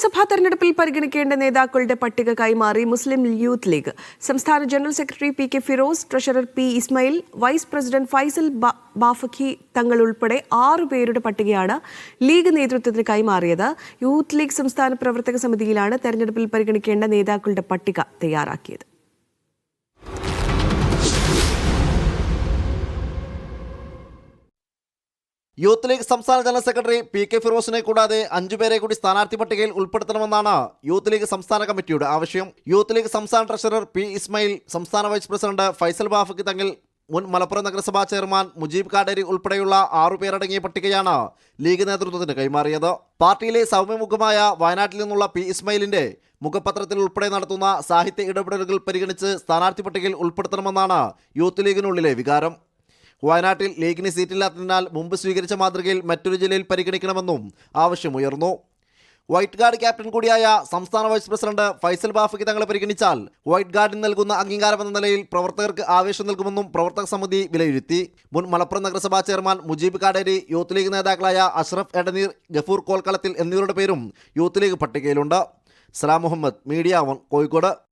നിയമസഭാ തെരഞ്ഞെടുപ്പിൽ പരിഗണിക്കേണ്ട നേതാക്കളുടെ പട്ടിക കൈമാറി മുസ്ലിം യൂത്ത് ലീഗ്. സംസ്ഥാന general secretary P K Firoz treasurer P Ismail vice president Faisal Bafakhi Thangal ഉൾപ്പെടെ ആറു പേരുടെ പട്ടികയാണ് ലീഗ് നേതൃത്വത്തിന് കൈമാറിയത്. യൂത്ത് ലീഗ് സംസ്ഥാന പ്രവർത്തക സമിതിയിലാണ് തെരഞ്ഞെടുപ്പിൽ പരിഗണിക്കേണ്ട നേതാക്കളുടെ പട്ടിക തയ്യാറാക്കിയത്. യൂത്ത് ലീഗ് സംസ്ഥാന ജനറൽ സെക്രട്ടറി പി കെ ഫിറോസിനെ കൂടാതെ അഞ്ചുപേരെ കൂടി സ്ഥാനാർത്ഥി പട്ടികയിൽ ഉൾപ്പെടുത്തണമെന്നാണ് യൂത്ത് ലീഗ് സംസ്ഥാന കമ്മിറ്റിയുടെ ആവശ്യം. യൂത്ത് ലീഗ് സംസ്ഥാന ട്രഷറർ പി ഇസ്മയിൽ സംസ്ഥാന വൈസ് പ്രസിഡന്റ് ഫൈസൽ ബാഫക്കി തങ്ങൾ മുൻ മലപ്പുറം നഗരസഭാ ചെയർമാൻ മുജീബ് കാടേരി ഉൾപ്പെടെയുള്ള ആറുപേരടങ്ങിയ പട്ടികയാണ് ലീഗ് നേതൃത്വത്തിന് കൈമാറിയത്. പാർട്ടിയിലെ സൗമ്യമുഖമായ വയനാട്ടിൽ നിന്നുള്ള പി ഇസ്മയിലിന്റെ മുഖപത്രത്തിൽ ഉൾപ്പെടെ നടത്തുന്ന സാഹിത്യ ഇടപെടലുകൾ പരിഗണിച്ച് സ്ഥാനാർത്ഥി പട്ടികയിൽ ഉൾപ്പെടുത്തണമെന്നാണ് യൂത്ത് ലീഗിനുള്ളിലെ വികാരം. വയനാട്ടിൽ ലീഗിന് സീറ്റില്ലാത്തതിനാൽ മുമ്പ് സ്വീകരിച്ച മാതൃകയിൽ മറ്റൊരു ജില്ലയിൽ പരിഗണിക്കണമെന്നും ആവശ്യമുയർന്നു. വൈറ്റ് ഗാർഡ് ക്യാപ്റ്റൻ കൂടിയായ സംസ്ഥാന വൈസ് പ്രസിഡന്റ് ഫൈസൽ ബാഫയ്ക്ക് തങ്ങളെ പരിഗണിച്ചാൽ വൈറ്റ് ഗാർഡിന് നൽകുന്ന അംഗീകാരമെന്ന നിലയിൽ പ്രവർത്തകർക്ക് ആവേശം നൽകുമെന്നും പ്രവർത്തക സമിതി വിലയിരുത്തി. മുൻ മലപ്പുറം നഗരസഭാ chairman Mujeeb Kaderi youth league നേതാക്കളായ അഷ്റഫ് എടനീർ ഗഫൂർ കോൽക്കളത്തിൽ എന്നിവരുടെ പേരും youth league പട്ടികയിലുണ്ട്. Salam Muhammad media one Kozhikode.